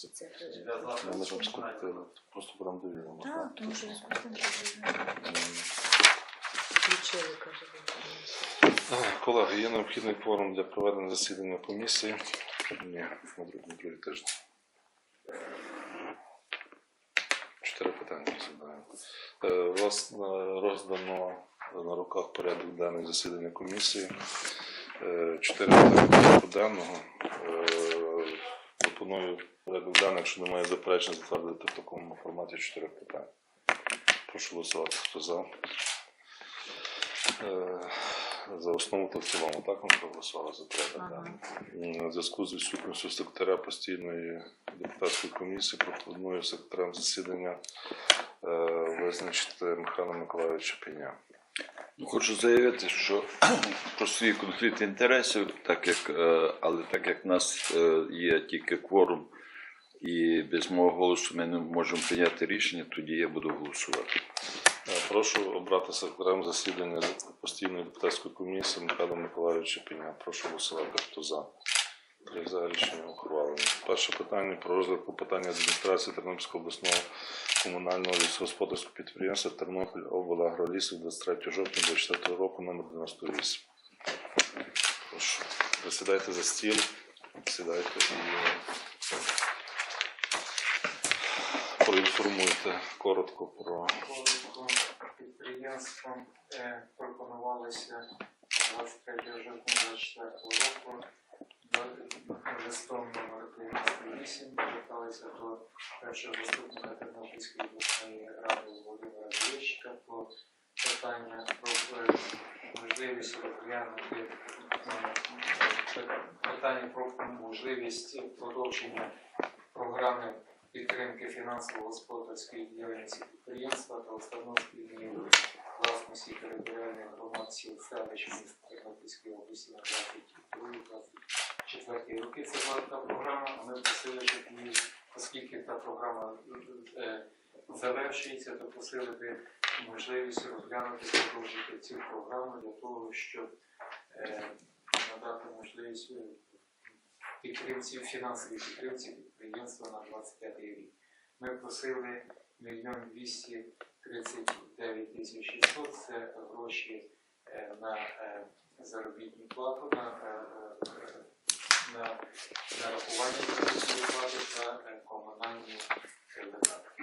більшості цих. е, Ми можемо скоротити, просто беремо довіримо. Так, тому що включили, каже. Колеги, є необхідний кворум для проведення засідання комісії. Ні, на другий, другий тиждень. Чотири питання розглядаємо. Е, У вас роздано на руках порядок денний засідання комісії. Е, Чотири питання порядку денного. Е, Пропоную порядок денний, якщо немає заперечень, затвердити в такому форматі чотири питання. Прошу голосувати. Хто за? Е, За основу та в цілому, так ми проголосували за порядок Ага. денний. У зв'язку з відсутністю секретаря постійної депутатської комісії пропоную секретарем засідання е, визначити Михайла Миколаївича Пеня. Ну, Хочу заявити, що про свій конфлікт інтересів, так як, е, але так як в нас е, є тільки кворум, і без мого голосу ми не можемо прийняти рішення, тоді я буду голосувати. Е, Прошу обрати секретарем засідання постійної депутатської комісії Михайла Миколаївича Пеня. Прошу голосувати, хто за. Три за рішення ухвалено. Перше питання про розгляд питання адміністрації Тернопільського обласного комунального лісогосподарського підприємства Тернопіль облагроліс від 23 жовтня 24 року номер 98. Прошу. Ви сідайте за стіл, сідайте і проінформуйте коротко про Коротко підприємством е, пропонувалося 23 жовтня 24 року листом номер 98 зверталися до першого заступника Тернопільської обласної ради Володимира Єщика по питання про е, можливість розглянути е, питання про можливість продовження програми підтримки фінансово-господарської діяльності підприємства та установ спільної власності територіальних громад сіл селищ міст Тернопільської області на 22-24 роки. Це була та програма. Ми просили, щоб її, оскільки та програма е, завершується, то просили би можливість розглянути продовжити цю програму для того, щоб е, надати можливість е, підтримці, фінансовій підтримці підприємства на 25 рік. Ми просили мільйон 239 тисяч 600, це гроші е, на е, заробітну плату, на, е, е, на нарахування заробітної плати та комунальні видатки.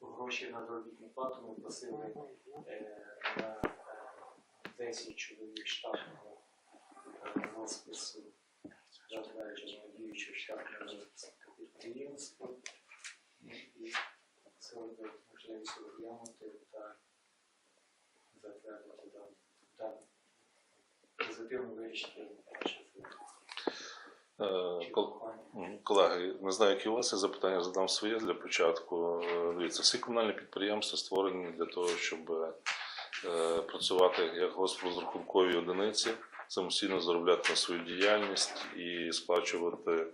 Гроші. На заробітну плату ми просили на е, 10 чоловік штатного е. Колеги, не знаю, які у вас є запитання, задам своє для початку. Е, Дивіться, всі комунальні підприємства створені для того, щоб е, працювати як госпрозрахункові одиниці, самостійно заробляти на свою діяльність і сплачувати,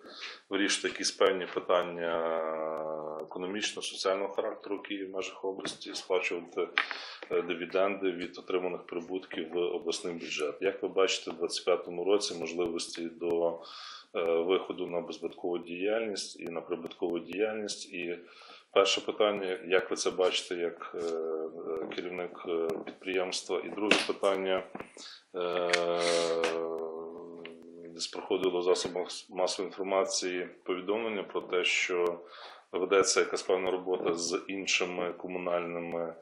вирішити якісь певні питання економічно-соціального характеру, Києва в межах області, сплачувати е, дивіденди від отриманих прибутків в обласний бюджет. Як ви бачите, в 2025 році можливості до виходу на безбиткову діяльність і на прибуткову діяльність. І перше питання, як ви це бачите як е, е, керівник е, підприємства? І друге питання. е, Десь проходило в засобах масової інформації повідомлення про те, що ведеться якась певна робота з іншими комунальними е,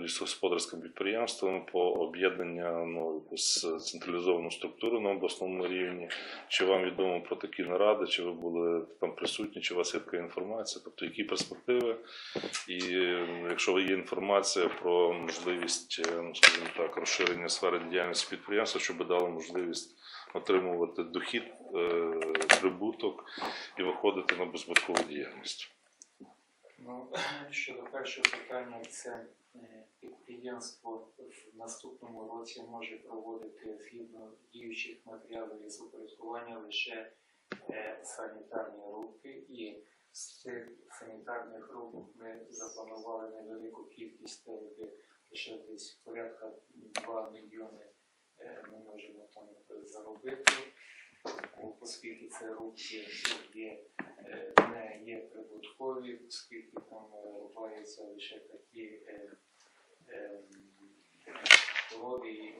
лісогосподарським підприємством по об'єднання ну, якусь централізовану структуру на обласному рівні. Чи вам відомо про такі наради, чи ви були там присутні, чи у вас є така інформація? Тобто, які перспективи? І е, якщо є інформація про можливість, е, ну скажімо так, розширення сфери діяльності підприємства, щоб дало можливість отримувати дохід, е, прибуток і виходити на безбуткову діяльність. Ну, щодо першого питання, це е, підприємство в наступному році може проводити згідно діючих матеріалів лісопорядкування лише е, санітарні рубки, і з цих санітарних рубок ми запланували невелику кількість, буде лише десь порядка 2 мільйони е, ми можемо там заробити, оскільки це рубки є, е, не є прибуткові, оскільки там е, рубаються лише такі і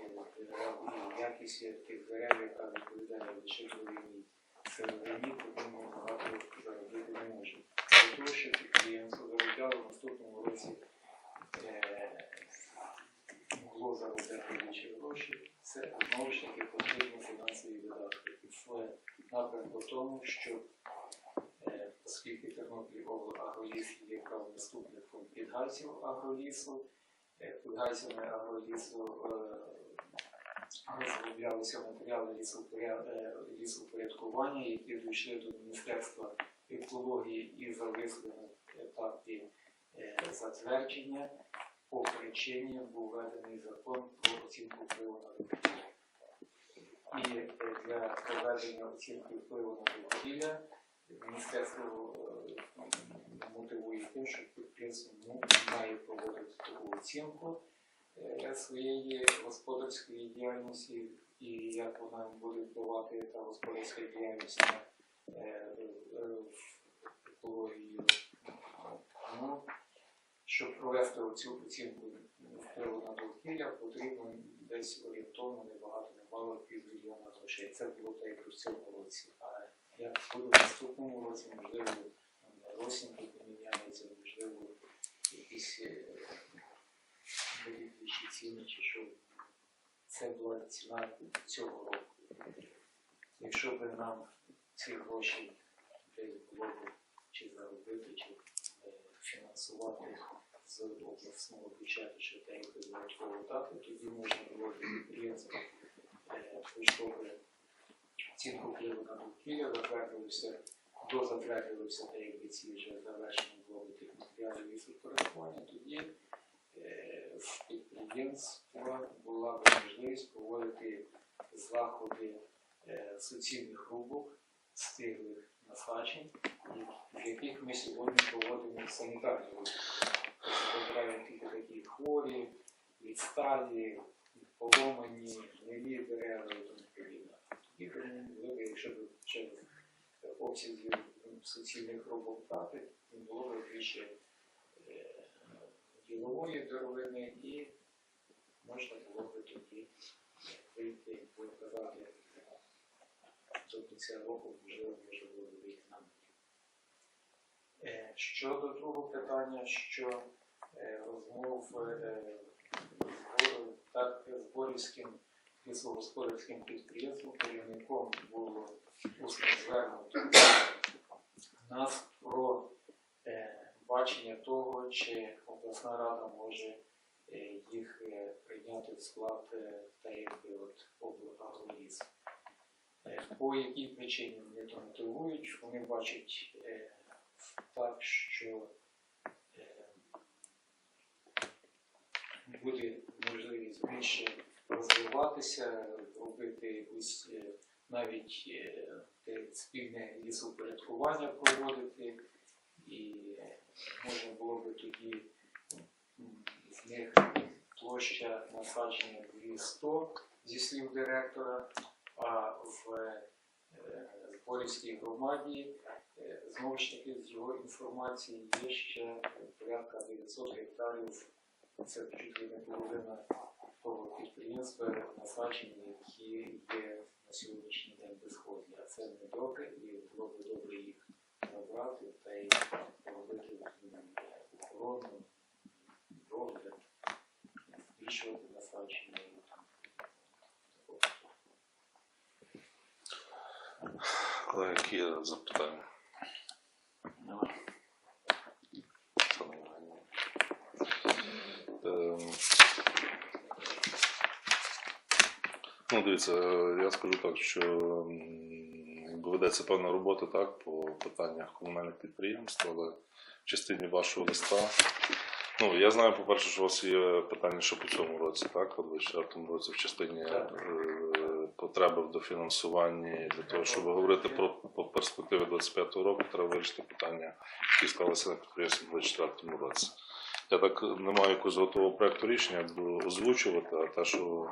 якість тих дерев, яка відповідає лише деревині. Сировині, тому багато заробити не можемо. Для того, підприємство заробляло в наступному році е, могло заробляти більше гроші, це знову ж таки потрібні фінансові видатки. І це напрямок в що е, оскільки Тернопіль агроліс є правонаступником підгайців агролісу, е, підгайцями агролісу е, розроблялися матеріали е, лісопорядкування, які дійшли до Міністерства екології і зависли на етапі затвердження. По причині був введений закон про оцінку впливу на. І для проведення оцінки впливу на довкілля міністерство е, мотивує тим, що підприємство ну, має проводити таку оцінку е, своєї господарської діяльності і як вона буде впливати та господарська діяльність на е, екологію. Ну, щоб провести оцю оцінку впливу на довкілля, потрібно десь орієнтовно небагато, немало півмільйона грошей. Це було так як в цьому році. А як буде в наступному році, можливо, осінь поміняється, можливо, якісь е, більші ціни, чи що це була ціна цього року. Якщо б нам ці гроші десь було б чи заробити, чи е, фінансувати з обласного бюджету, що те, як додатково дати, тоді можна було б підприємство е, оцінку впливу на довкілля, затвердилося, дозатвердилося те, якби ці вже завершені було б тих матеріалів лісокористування, тоді е, в підприємства була б можливість проводити заходи е, суцільних рубок, стиглих насаджень, в яких ми сьогодні проводимо санітарні рубки. Тобто тільки такі хворі, відсталі, поломані, гнилі дерева і тому подібне. Тоді, можливо, якщо б через обсязів суцільних рубок дати, було б більше е, ділової деревини і можна було б тоді вийти і казати до кінця року, можливо, може було б вийти на нуль. Е, Щодо другого питання, що е, розмов е, з- так зборівським лісогосподарським підприємством керівником було усно звернуто нас про е, бачення того, чи обласна рада може е, їх е, прийняти в склад е, та якби. Е, По якій причині вони то мотивують, вони бачать так, що е, буде можливість більше розвиватися, робити якусь е, навіть е, спільне лісопорядкування проводити, і е, можна було би тоді з них площа насадження 200 зі слів директора, а в Зборівській громаді знову ж таки з його інформації є ще порядка 900 гектарів. Це чуть ли не половина того підприємства насадження, які є на сьогоднішній день безходні. А це не добре, і було б добре їх набрати та й робити охорону, догляд, збільшувати насадження. Колеги, які запитання? Ну, дивіться, е, я скажу так, що якби ведеться певна робота так, по питаннях комунальних підприємств, але в частині вашого листа. Ну, я знаю, по-перше, що у вас є питання, що по цьому році, так, у 24 році в частині Так. Е, потреби в дофінансуванні для того, щоб говорити про, про перспективи 25-го року, треба вирішити питання, які склалися на підприємстві в 24-му році. Я так не маю якогось готового проекту рішення, озвучувати, а те, що,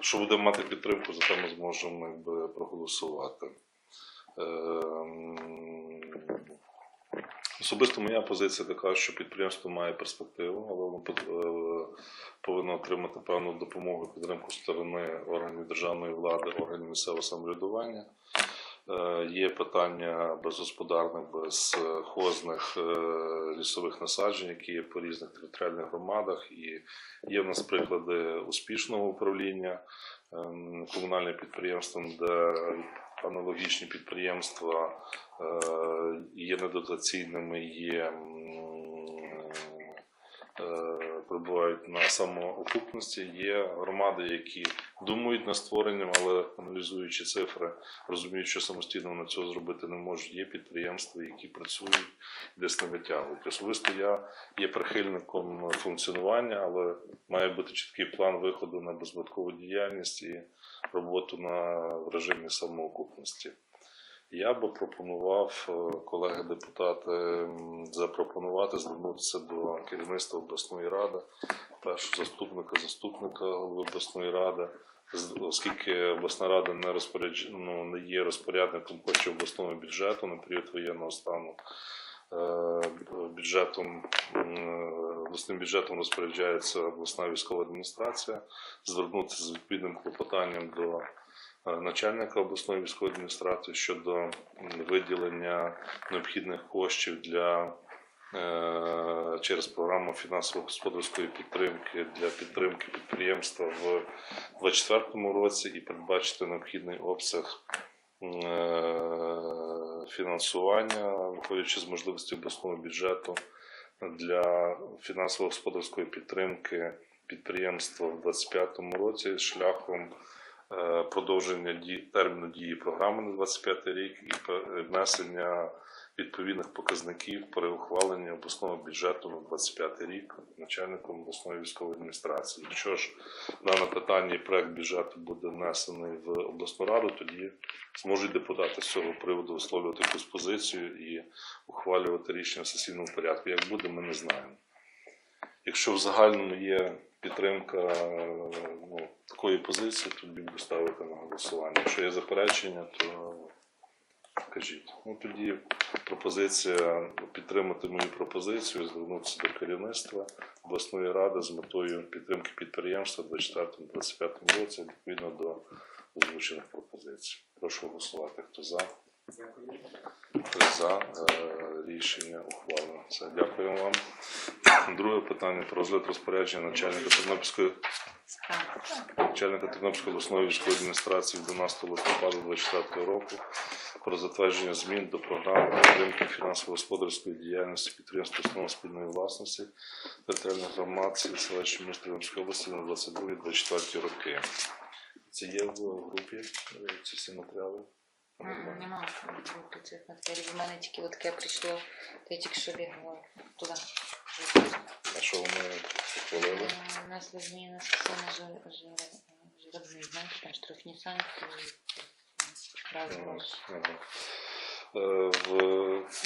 що буде мати підтримку, за те ми зможемо якби, проголосувати. Ем, Особисто моя позиція така, що підприємство має перспективу, але воно е, повинно отримати певну допомогу підтримку сторони органів державної влади, органів місцевого самоврядування. Е, Є питання безгосподарних, безхозних е, лісових насаджень, які є по різних територіальних громадах, і є в нас приклади успішного управління ем, комунальним підприємством, де аналогічні підприємства е, є недотаційними, є е, перебувають на самоокупності. Є громади, які думають над створенням, але аналізуючи цифри, розуміють, що самостійно вони цього зробити не можуть. Є підприємства, які працюють десь не витягують. Особисто я є прихильником функціонування, але має бути чіткий план виходу на безбаткову діяльність і роботу на в режимі самоокупності. Я би пропонував, е, колеги-депутати, запропонувати звернутися до керівництва обласної ради, першого заступника, заступника голови обласної ради, оскільки обласна рада не, розпорядж... ну, не є розпорядником коштів обласного бюджету на період воєнного стану. е, Бюджетом обласним бюджетом розпоряджається обласна військова адміністрація, звернутися з відповідним клопотанням до е, начальника обласної військової адміністрації щодо виділення необхідних коштів для е, через програму фінансово-господарської підтримки для підтримки підприємства в 2024 році і передбачити необхідний обсяг е, фінансування, виходячи з можливості обласного бюджету для фінансово-господарської підтримки підприємства в 2025 році шляхом е, продовження дії терміну дії програми на 25 рік і внесення відповідних показників при ухваленні обласного бюджету на 25 рік начальником обласної військової адміністрації. Якщо ж дане питання проект бюджету буде внесений в обласну раду, тоді зможуть депутати з цього приводу висловлювати якусь позицію і ухвалювати рішення в сесійному порядку. Як буде, ми не знаємо. Якщо в загальному є підтримка ну, такої позиції, тоді буду ставити на голосування. Якщо є заперечення, то кажіть. Ну тоді пропозиція підтримати мою пропозицію, звернутися до керівництва обласної ради з метою підтримки підприємства в 24-25 році відповідно до озвучених пропозицій. Прошу голосувати. Хто за? Дякую. За е, рішення ухвалено. Все, дякую вам. Друге питання про розгляд розпорядження начальника Тернопільської начальника Тернопільської обласної військової адміністрації 12 листопада 2024 року про затвердження змін до програми підтримки фінансово-господарської діяльності підприємств установ спільної власності територіальних громад сіл селищ міст Тернопільської області на 22-24 роки. Це є в групі ці всі матеріали? М, Нема цих матеріалів. У мене тільки от таке прийшло, то я тільки що бігала туди. А що вони ухвалили? Е, У нас зміни жиробний, знаєте, там штрафні санкції. Е, В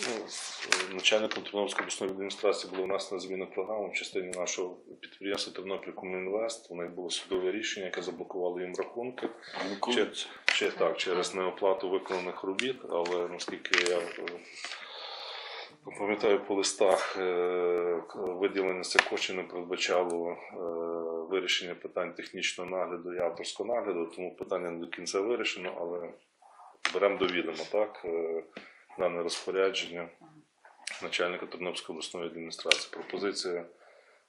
ну, начальником Тернопільської обласної адміністрації було внесено зміни в програму в частині нашого підприємства Тернопіль Комінвест. У них було судове рішення, яке заблокувало їм рахунки. Чи, чи так, через неоплату виконаних робіт, але наскільки я е, пам'ятаю по листах, е, виділення цих коштів не передбачало е, вирішення питань технічного нагляду і авторського нагляду, тому питання не до кінця вирішено, але беремо до відома, так, е, дане розпорядження начальника Тернопільської обласної адміністрації. Пропозиція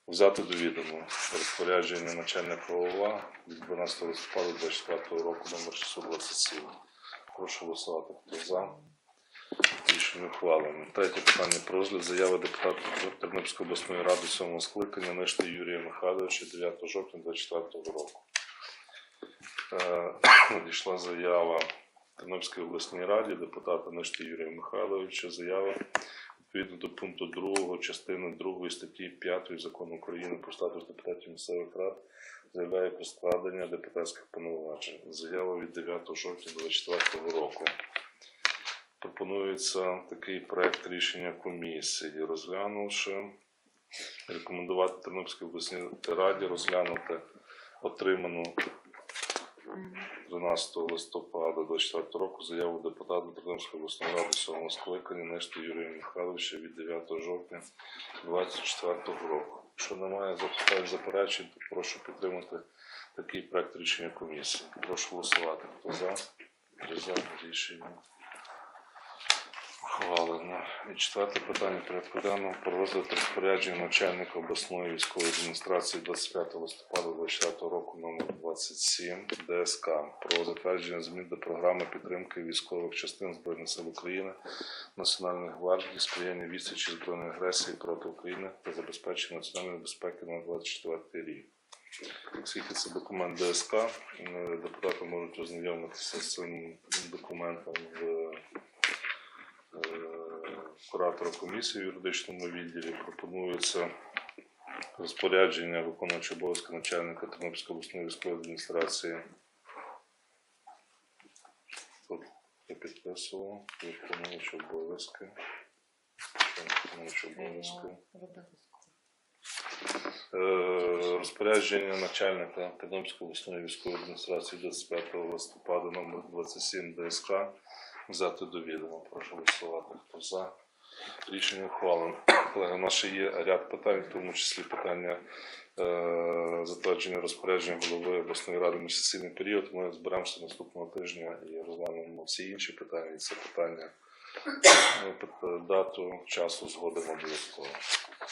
взяти до відома розпорядження начальника ОВА від 12 листопада 2024 року номер 627. Прошу голосувати. Хто за? Рішення ухвалено. Третє питання про розгляд заяви депутата Тернопільської обласної ради сьомого скликання Ништи Юрія Михайловича 9 жовтня 2024 року. Е, Надійшла заява Тернопільській обласній раді депутата Ништи Юрія Михайловича. Заява відповідно до пункту 2 частини 2 статті 5 закону України про статус депутатів місцевих рад заявляє про складення депутатських повноважень. Заява від 9 жовтня 2024 року. Пропонується такий проект рішення комісії, розглянувши, рекомендувати Тернопільській обласній раді розглянути отриману 13 листопада 2024 року заяву депутата Тернопільської обласної ради 7 скликання Нешти Юрія Михайловича від 9 жовтня 2024 року. Якщо немає запитань заперечень, то прошу підтримати такий проект рішення комісії. Прошу голосувати. Хто за? Три за рішення. Ухвалено. І четверте питання порядку денного про розгляд розпорядження начальника обласної військової адміністрації 25 листопада 2024 року номер 27 ДСК про затвердження змін до програми підтримки військових частин Збройних сил України, Національної гвардії, сприяння відсічі збройної агресії проти України та забезпечення національної безпеки на 24 рік. Оскільки це документ ДСК, е, депутати можуть ознайомитися з цим документом в куратора комісії в юридичному відділі пропонується розпорядження виконуючого обов'язки начальника Тернопільської обласної військової адміністрації. Тут я підписував виконуючі обов'язки. Е, розпорядження начальника Тернопільської обласної військової адміністрації 25 листопада номер 27 ДСК взяти до відома. Прошу голосувати. Хто за? Рішення ухвалено. Колеги, у нас ще є ряд питань, в тому числі питання е, затвердження розпорядження голови обласної ради на сесійний період. Ми зберемося наступного тижня і розглянемо всі інші питання. І це питання е, дату, часу згодимо обов'язково.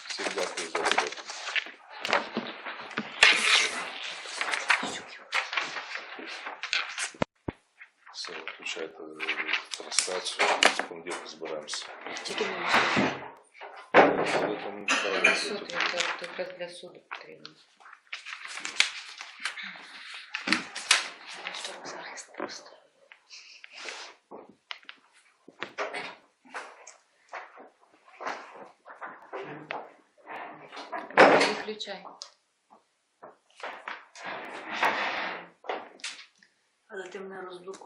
Всім дякую за роботу. Все, включайте е, трансляцію, з понеділка зберемося. Тільки не можна. Але там треба Для суду, робити. це якраз для суду потрібно. Щоб захист просто. Виключай. Але ти мене розблокуй.